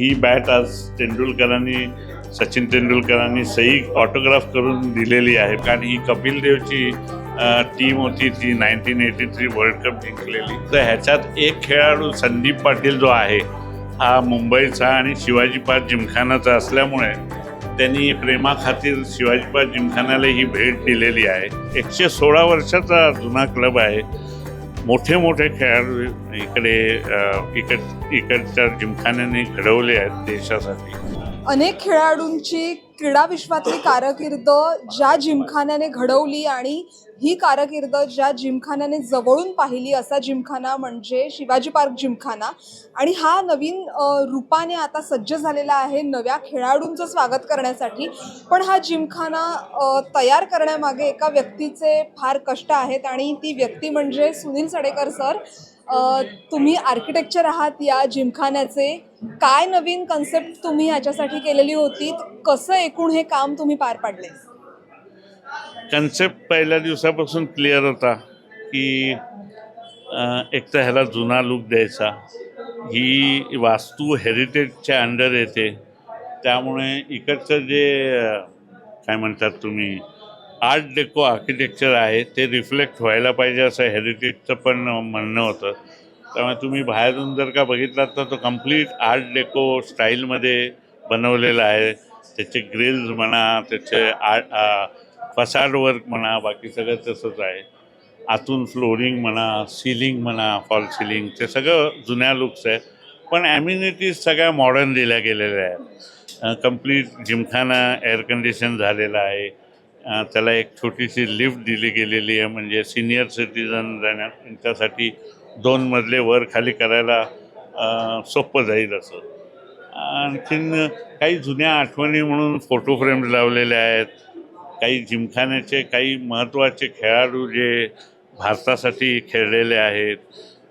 ही bat आज तेंडुलकरांनी सचिन तेंडुलकरांनी सही autograph करून दिलेली आहे. कारण ही कपिल देवची टीम होती ती nineteen eighty three world cup जिंकलेली. तर ह्याच्यात एक खेळाडू संदीप पाटील जो आहे हा मुंबईचा आणि शिवाजी पार्क जिमखानाचा असल्यामुळे त्यांनी प्रेमाखातीर शिवाजी पार्क जिमखान्याला ही भेट दिलेली आहे. एकशे सोळा वर्षाचा जुना क्लब आहे. मोठे मोठे खेळाडू इकडे इकड इकडच्या जिमखान्याने घडवले आहेत देशासाठी. अनेक खेळाडूंची क्रीडा विश्वातली कारकीर्द ज्या जिमखान्याने घडवली आणि ही कारकीर्द ज्या जिमखान्याने जवळून पाहिली असा जिमखाना म्हणजे शिवाजी पार्क जिमखाना. आणि हा नवीन रूपाने आता सज्ज झालेला आहे नव्या खेळाडूंचं स्वागत करण्यासाठी. पण हा जिमखाना तयार करण्यामागे एका व्यक्तीचे फार कष्ट आहेत आणि ती व्यक्ती म्हणजे सुनील सडेकर सर. तुम्ही आर्किटेक्चर आहात या जिमखान्याचे. काय नवीन कन्सेप्ट तुम्ही याच्यासाठी केलेली होती? कसं एकूण हे काम तुम्ही पार पाडले? कन्सेप्ट पहिल्या दिवसापासून क्लिअर होता की एक तर ह्याला जुना लुक द्यायचा. ही वास्तू हेरिटेजच्या अंडर येते. त्यामुळे इकडचं जे काय म्हणतात तुम्ही आर्ट डेको आर्किटेक्चर आहे ते रिफ्लेक्ट व्हायला पाहिजे असं हेरिटेजचं पण म्हणणं होतं. त्यामुळे तुम्ही बाहेरून जर का बघितलात तर तो कंप्लीट आर्ट डेको स्टाईलमध्ये बनवलेला आहे. त्याचे ग्रिल्स म्हणा त्याचे आर्ट फसाड वर्क म्हणा बाकी सगळं तसंच आहे. आतून फ्लोरिंग म्हणा सिलिंग म्हणा फॉल सिलिंग ते सगळं जुन्या लुक्स आहे. पण ॲम्युनिटीज सगळ्या मॉडर्न दिल्या गेलेल्या आहेत. कंप्लीट जिमखाना एअर कंडिशन झालेला आहे. त्याला एक छोटीशी लिफ्ट दिली गेलेली आहे म्हणजे सिनियर सिटीजन जाण्या त्यांच्यासाठी दोन मजले वर खाली करायला सोपं जाईल असं. आणखीन काही जुन्या आठवणी म्हणून फोटो फ्रेम्स लावलेले आहेत. काही जिमखान्याचे काही महत्त्वाचे खेळाडू जे भारतासाठी खेळलेले आहेत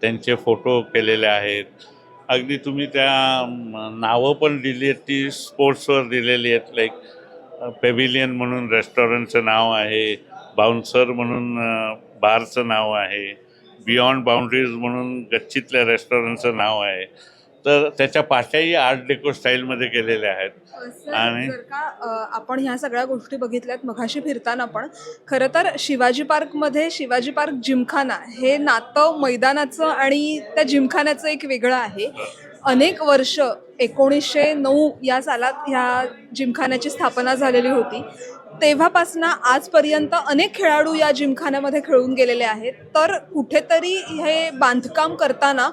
त्यांचे फोटो केलेले आहेत. अगदी तुम्ही त्या नावं पण दिली आहेत ती स्पोर्ट्सवर दिलेली आहेत लाईक पेव्हिलियन म्हणून रेस्टॉरंटचं नाव आहे बाउन्सर म्हणून बारचं नाव आहे बियॉन्ड बाउंड्रीज म्हणून गच्चीतल्या रेस्टॉरंटचं नाव आहे. तर त्याच्या पाट्याही आर्ट डेको स्टाईलमध्ये केलेल्या आहेत. आणि- आपण ह्या सगळ्या गोष्टी बघितल्यात मघाशी फिरताना पण खरं तर शिवाजी पार्कमध्ये शिवाजी पार्क जिमखाना हे नातं मैदानाचं आणि त्या जिमखान्याचं एक वेगळं आहे. अनेक वर्ष एकोणीसशे नऊ या सालात ह्या जिमखान्याची स्थापना झालेली होती. तेव्हापासनं आजपर्यंत अनेक खेळाडू या जिमखान्यामध्ये खेळून गेलेले आहेत. तर कुठेतरी हे बांधकाम करताना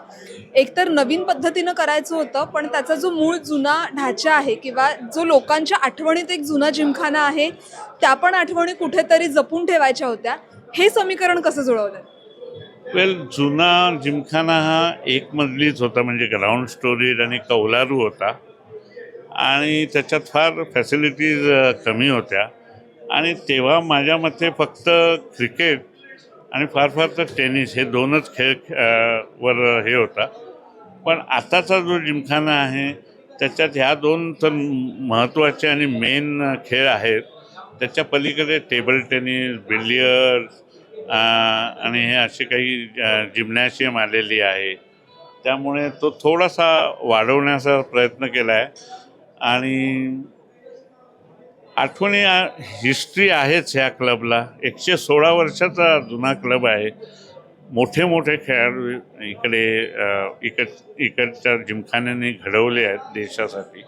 एकतर नवीन पद्धतीनं करायचं होतं पण त्याचा जो मूळ जुना ढाचा आहे किंवा जो लोकांच्या आठवणीत एक जुना जिमखाना आहे त्या पण आठवणी कुठेतरी जपून ठेवायच्या होत्या. हे समीकरण कसं जुळवलं वेल जुना जिमखाना हा एक मजलीच होता म्हणजे ग्राउंड स्टोरेज आणि कौलारू होता. आणि त्याच्यात फार फॅसिलिटीज कमी होत्या. आणि तेव्हा माझ्या मते फक्त क्रिकेट आणि फार फार तर टेनिस हे दोनच खेळ वर हे होता. पण आताचा जो जिमखाना आहे त्याच्यात ह्या दोन तर महत्त्वाचे आणि मेन खेळ आहेत. त्याच्या पलीकडे टेबल टेनिस बिलियर्स आणि हे असे काही जिम्नॅशियम आलेली आहे. त्यामुळे तो थोडासा वाढवण्याचा प्रयत्न केला आहे आणि आठवणी हिस्ट्री आहेच ह्या क्लबला. एकशे सोळा वर्षाचा जुना क्लब आहे. मोठे मोठे खेळाडू इकडे इकड इकडच्या जिमखान्याने घडवले आहेत देशासाठी.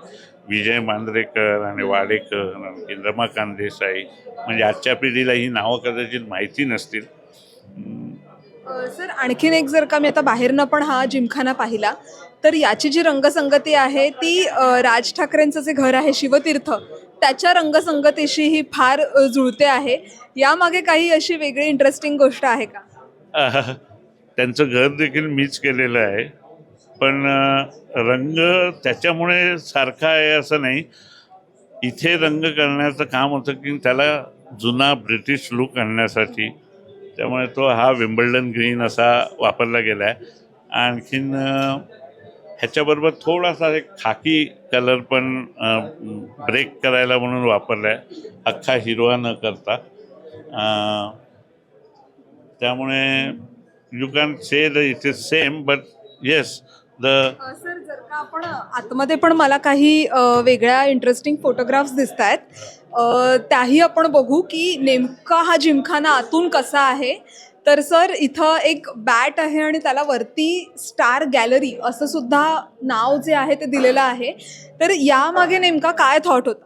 विजय मांजरेकर आणि वाडेकर आणखी रमाकांत देसाई. म्हणजे आजच्या पिढीला ही नावं कदाचित माहिती नसतील. सर आणखीन एक जर का मी आता बाहेरनं पण हा जिमखाना पाहिला तर याची जी रंगसंगती आहे ती राज ठाकरेंचं जे घर आहे शिवतीर्थ त्याच्या रंगसंगतीशी ही फार जुळते आहे. यामागे काही अशी वेगळी इंटरेस्टिंग गोष्ट आहे का? त्यांचं घर देखील मीच केलेलं आहे. पण रंग त्याच्यामुळे सारखा आहे असं नाही. इथे रंग करण्याचं काम होतं की त्याला जुना ब्रिटिश लुक आणण्यासाठी. त्यामुळे तो हा विम्बल्डन ग्रीन असा वापरला गेला आहे आणखीन ह्याच्याबरोबर थोडासा एक खाकी कलर पण ब्रेक करायला म्हणून वापरला आहे अख्खा हिरवा न करता. त्यामुळे you can say the it is same but yes the sir जर का आपण आतमध्ये पण मला काही अ, वेगळ्या इंटरेस्टिंग फोटोग्राफ्स दिसत आहेत त्याही आपण बघू की नेमका हा जिमखाना आतून कसा आहे. तर सर इथं एक बॅट आहे आणि त्याला वरती स्टार गॅलरी असं सुद्धा नाव जे आहे ते दिलेलं आहे. तर यामागे नेमका काय थॉट होता?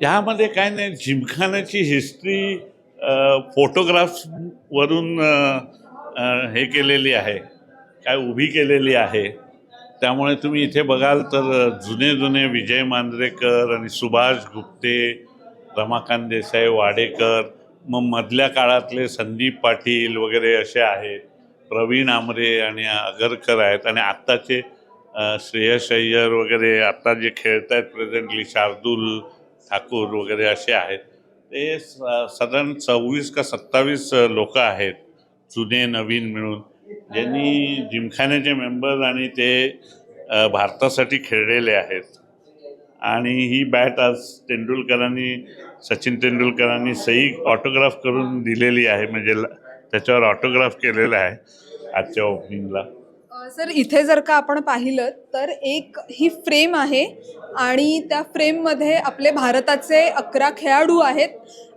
ह्यामध्ये काय नाही जिमखान्याची हिस्ट्री फोटोग्राफ्सवरून हे केलेली आहे. काय उभी केलेली आहे त्यामुळे तुम्ही इथे बघाल तर जुने जुने विजय मांजरेकर आणि सुभाष गुप्ते रमाकांत देसाई वाडेकर मग मधल्या काळातले संदीप पाटील वगैरे असे आहेत प्रवीण आमरे आणि आगरकर आहेत आणि आत्ताचे श्रेयस अय्यर वगैरे आत्ता जे खेळत आहेत प्रेझेंटली शार्दूल ठाकूर वगैरे असे आहेत. ते स- साधारण सव्वीस का सत्तावीस लोक आहेत जुने नवीन मिळून. ज्यांनी जिमखान्याचे मेंबर आणि ते भारतासाठी खेळलेले आहेत. आणि ही बॅट आज तेंडुलकरांनी सचिन तेंडुलकरांनी सही ऑटोग्राफ करून दिलेली आहे. म्हणजे ल- त्याच्यावर ऑटोग्राफ केलेला आहे आजच्या ओपनिंगला. सर इथे जर का आपण पाहिलं तर एक ही फ्रेम आहे आणि त्या फ्रेममध्ये आपले भारताचे अकरा खेळाडू आहेत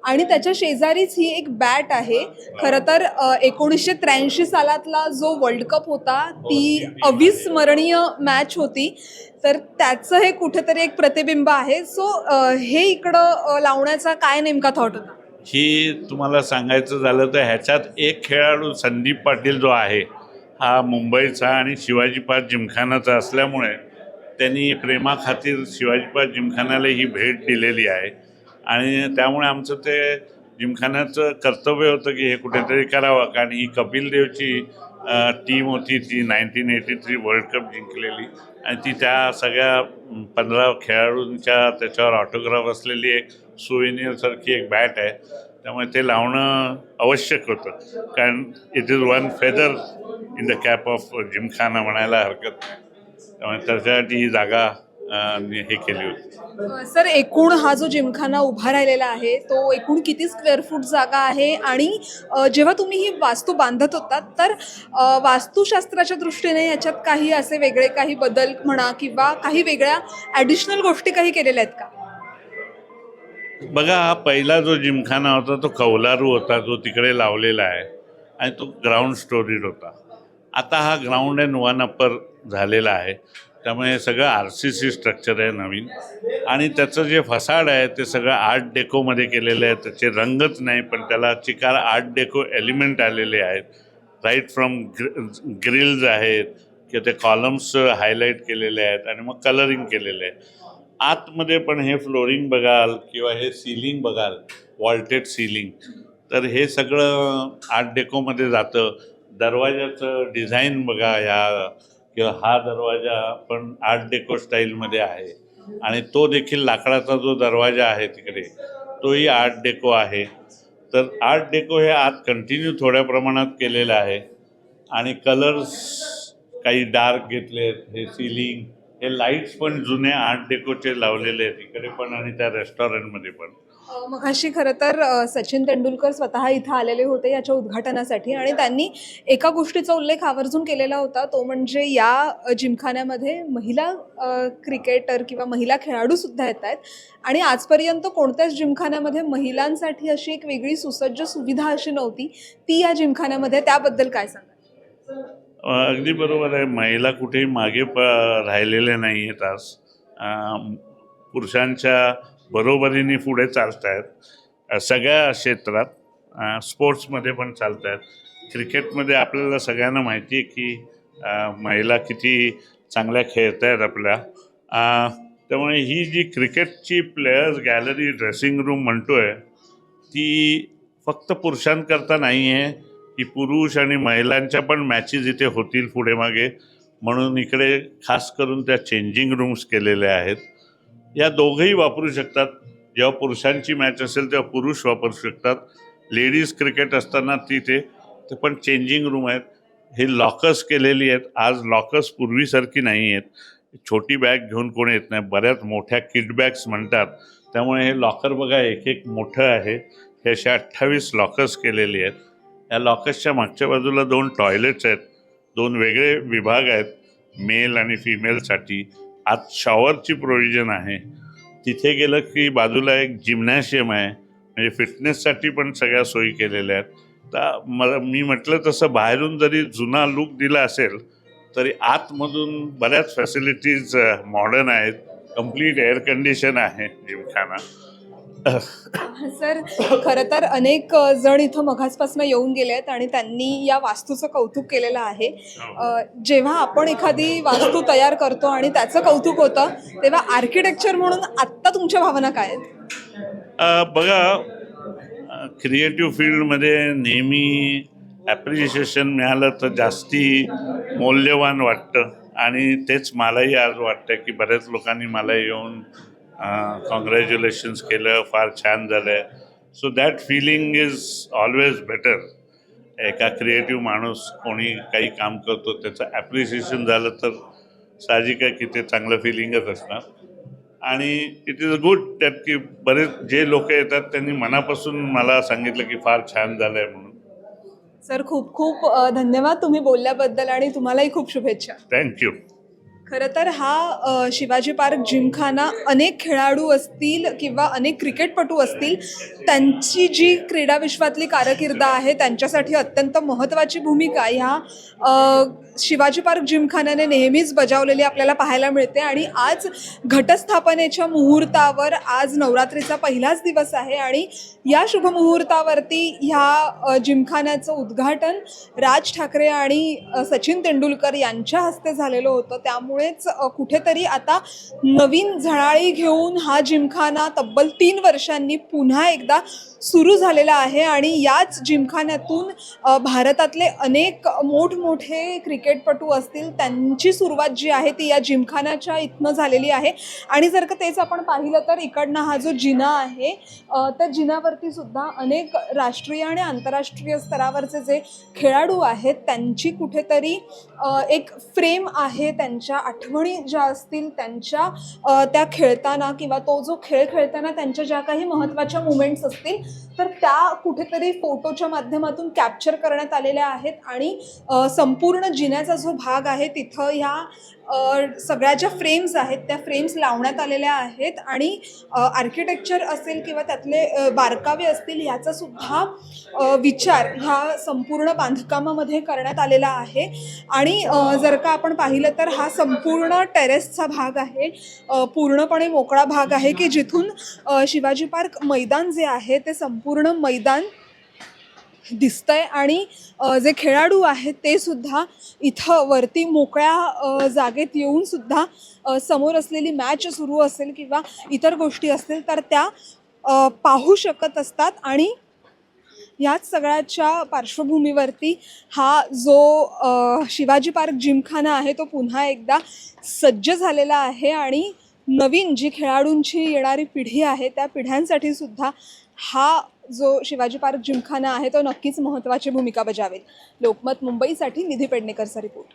आणि त्याच्या शेजारीच ही एक बॅट आहे. खरं तर एकोणीसशे त्र्याऐंशी सालातला जो वर्ल्ड कप होता ती अविस्मरणीय मॅच होती. तर त्याचं हे कुठेतरी एक प्रतिबिंब आहे. सो हे इकडं लावण्याचा काय नेमका थॉट होता? ही तुम्हाला सांगायचं झालं तर ह्याच्यात एक खेळाडू संदीप पाटील जो आहे हा मुंबईचा आणि शिवाजी पार्क जिमखानाचा असल्यामुळे त्यांनी प्रेमाखातीर शिवाजी पार्क जिमखान्याला ही भेट दिलेली आहे. आणि त्यामुळे आमचं ते जिमखान्याचं कर्तव्य होतं की हे कुठेतरी करावं. कारण ही कपिल देवची टीम होती ती nineteen eighty three world cup जिंकलेली. आणि ती त्या सगळ्या पंधरा खेळाडूंच्या त्याच्यावर ऑटोग्राफ असलेली एक सुविनियरसारखी एक बॅट आहे. त्यामुळे ते लावणं आवश्यक होतं. कारण it is one feather in the cap of gymkhana म्हणायला हरकत नाही. त्यामुळे त्याच्यासाठी ही जागा हे केली होती. सर एकूण हा जो जिमखाना उभा राहिलेला आहे तो एकूण किती स्क्वेअर फूट जागा आहे? आणि जेव्हा तुम्ही ही वास्तू बांधत होता तर वास्तुशास्त्राच्या दृष्टीने याच्यात काही असे वेगळे काही बदल म्हणा किंवा काही वेगळ्या ॲडिशनल गोष्टी काही केलेल्या आहेत का? बघा हा पहिला जो जिमखाना होता तो कौलारू होता जो तिकडे लावलेला आहे आणि तो ग्राउंड स्टोरीड होता. आता हा ग्राउंड अँड वन अप्पर झालेला आहे. त्यामुळे हे सगळं आर सी सी स्ट्रक्चर आहे नवीन. आणि त्याचं जे फसाड आहे ते सगळं आर्ट डेकोमध्ये केलेलं आहे. त्याचे रंगच नाही पण त्याला चिकार आर्ट डेको एलिमेंट आलेले आहेत. राईट फ्रॉम ग्रिल्स आहेत किंवा ते कॉलम्स हायलाईट केलेले आहेत आणि मग कलरिंग केलेले आहे. आतमध्ये पण हे फ्लोरिंग बघाल किंवा हे सीलिंग बघाल वॉल्टेड सीलिंग तर हे सगळं आर्ट डेकोमध्ये जातं. दरवाजाचं डिझाईन बघा ह्या किंवा हा दरवाजा पण आर्ट डेको स्टाईलमध्ये आहे. आणि तो देखील लाकडाचा जो दरवाजा आहे तिकडे तोही आर्ट डेको आहे. तर आर्ट डेको हे आत कंटिन्यू थोड्या प्रमाणात केलेलं आहे. आणि कलर्स काही डार्क घेतले हे सीलिंग हे लाईट्स पण जुन्या आर्ट डेकोचे लावलेले आहेत. इकडे पण आणि त्या रेस्टॉरंटमध्ये पण. मग अशी खरं तर सचिन तेंडुलकर स्वतः इथं आलेले होते याच्या उद्घाटनासाठी आणि त्यांनी एका गोष्टीचा उल्लेख आवर्जून केलेला होता. तो म्हणजे या जिमखान्यामध्ये महिला क्रिकेटर किंवा महिला खेळाडू सुद्धा येत आहेत. आणि आजपर्यंत कोणत्याच जिमखान्यामध्ये महिलांसाठी अशी एक वेगळी सुसज्ज सुविधा अशी नव्हती. ती या जिमखान्यामध्ये. त्याबद्दल काय सांगा अगदी बरोबर आहे. महिला कुठेही मागे प राहिलेल्या नाही आहेत आज पुरुषांच्या बरोबरीने पुढे चालत आहेत सगळ्या क्षेत्रात स्पोर्ट्समध्ये पण चालत आहेत क्रिकेटमध्ये आपल्याला सगळ्यांना माहिती आहे की महिला किती चांगल्या खेळत आहेत आपल्या त्यामुळे ही जी क्रिकेटची प्लेयर्स गॅलरी ड्रेसिंग रूम म्हणतो आहे ती फक्त पुरुषांकरता नाही आहे की पुरुष आणि महिलांच्या पण मॅचेस इथे होतील पुढे मागे. म्हणून इकडे खास करून त्या चेंजिंग रूम्स केलेल्या आहेत. या दोघंही वापरू शकतात. जेव्हा पुरुषांची मॅच असेल तेव्हा पुरुष वापरू शकतात. लेडीज क्रिकेट असताना तिथे ते पण चेंजिंग रूम आहेत. हे लॉकर्स केलेली आहेत. आज लॉकर्स पूर्वीसारखी नाही आहेत. छोटी बॅग घेऊन कोणी येत नाही. बऱ्याच मोठ्या किट बॅग्स म्हणतात. त्यामुळे हे लॉकर बघा एक एक मोठं आहे. हे असे अठ्ठावीस लॉकर्स केलेली आहेत. या लॉकर्सच्या मागच्या बाजूला दोन टॉयलेट्स आहेत दोन वेगळे विभाग आहेत मेल आणि फिमेलसाठी. आत शॉवरची प्रोव्हिजन आहे. तिथे गेलं की बाजूला एक जिम्नॅशियम आहे म्हणजे फिटनेससाठी पण सगळ्या सोयी केलेल्या आहेत. तर मला मी म्हटलं तसं बाहेरून जरी जुना लुक दिला असेल तरी आतमधून बऱ्याच फॅसिलिटीज मॉडर्न आहेत. कंप्लीट एअर कंडिशन आहे जिमखाना. सर खरं तर अनेक जण इथं मघासपासून येऊन गेले आहेत आणि त्यांनी या वास्तूचं कौतुक केलेलं आहे. जेव्हा आपण एखादी वास्तू तयार करतो आणि त्याचं कौतुक होतं तेव्हा आर्किटेक्चर म्हणून आत्ता तुमच्या भावना काय आहेत? बघा क्रिएटिव्ह फील्डमध्ये नेहमी ॲप्रिशिएशन मिळालं तर जास्ती मौल्यवान वाटतं. आणि तेच मलाही आज वाटतं की बऱ्याच लोकांनी मला येऊन कॉंग्रॅच्युलेशन्स केलं फार छान झालं. So that feeling is always better एका क्रिएटिव्ह माणूस कोणी काही काम करतो त्याचं ॲप्रिसिएशन झालं तर साहजिक आहे की ते चांगलं फिलिंगच असणार. आणि it is a good that की बरेच जे लोक येतात त्यांनी मनापासून मला सांगितलं की फार छान झालं आहे म्हणून. सर खूप खूप धन्यवाद तुम्ही बोलल्याबद्दल आणि तुम्हालाही खूप शुभेच्छा. थँक्यू खरं तर हा शिवाजी पार्क जिमखाना अनेक खेळाडू असतील किंवा अनेक क्रिकेटपटू असतील त्यांची जी क्रीडा विश्वातली कारकिर्द आहे त्यांच्यासाठी अत्यंत महत्त्वाची भूमिका ह्या शिवाजी पार्क जिमखान्याने नेहमीच बजावलेली आपल्याला पाहायला मिळते आणि आज घटस्थापनेच्या मुहूर्तावर आज नवरात्रीचा पहिलाच दिवस आहे आणि या शुभमुहूर्तावरती ह्या जिमखान्याचं उद्घाटन राज ठाकरे आणि सचिन तेंडुलकर यांच्या हस्ते झालेलं होतं. त्यामुळे त्यामुळेच कुठेतरी आता नवीन झळाळी घेऊन हा जिमखाना तब्बल तीन वर्षांनी पुन्हा एकदा सुरू झालेला आहे आणि याच जिमखान्यातून भारतातले अनेक मोठमोठे क्रिकेटपटू असतील त्यांची सुरुवात जी आहे ती या जिमखान्याच्या इथनं झालेली आहे. आणि जर का तेच आपण पाहिलं तर इकडनं हा जो जिना आहे त्या जिनावरती सुद्धा अनेक राष्ट्रीय आणि आंतरराष्ट्रीय स्तरावरचे जे खेळाडू आहेत त्यांची कुठेतरी एक फ्रेम आहे त्यांच्या आठवणी ज्या असतील त्यांच्या त्या खेळताना किंवा तो जो खेळ खेळताना त्यांच्या ज्या काही महत्त्वाच्या मुमेंट्स असतील तर त्या कुठेतरी फोटोच्या माध्यमातून कॅप्चर करण्यात आलेल्या आहेत आणि संपूर्ण जिन्याचा जो भाग आहे तिथं ह्या सगळ्या ज्या फ्रेम्स आहेत त्या फ्रेम्स लावण्यात आलेल्या आहेत आणि आर्किटेक्चर असेल किंवा त्यातले बारकावे असतील ह्याचा सुद्धा विचार ह्या संपूर्ण बांधकामामध्ये करण्यात आलेला आहे. आणि जर का आपण पाहिलं तर हा संपूर्ण टेरेसचा भाग आहे. पूर्णपणे मोकळा भाग आहे की जिथून शिवाजी पार्क मैदान जे आहे ते संपूर्ण मैदान दिसतंय आणि जे खेळाडू आहेत ते सुद्धा इथं वरती मोकळ्या जागेत येऊन सुद्धा समोर असलेली मॅच सुरू असेल किंवा इतर गोष्टी असतील तर त्या पाहू शकत असतात. आणि याच सगळ्याच्या पार्श्वभूमीवरती हा जो शिवाजी पार्क जिमखाना आहे तो पुन्हा एकदा सज्ज झालेला आहे आणि नवीन जी खेळाडूंची येणारी पिढी आहे त्या पिढ्यांसाठी सुद्धा हा जो शिवाजी पार्क जिमखाना आहे तो नक्कीच महत्त्वाची भूमिका बजावेल. लोकमत मुंबईसाठी निधी पेडणेकरचा रिपोर्ट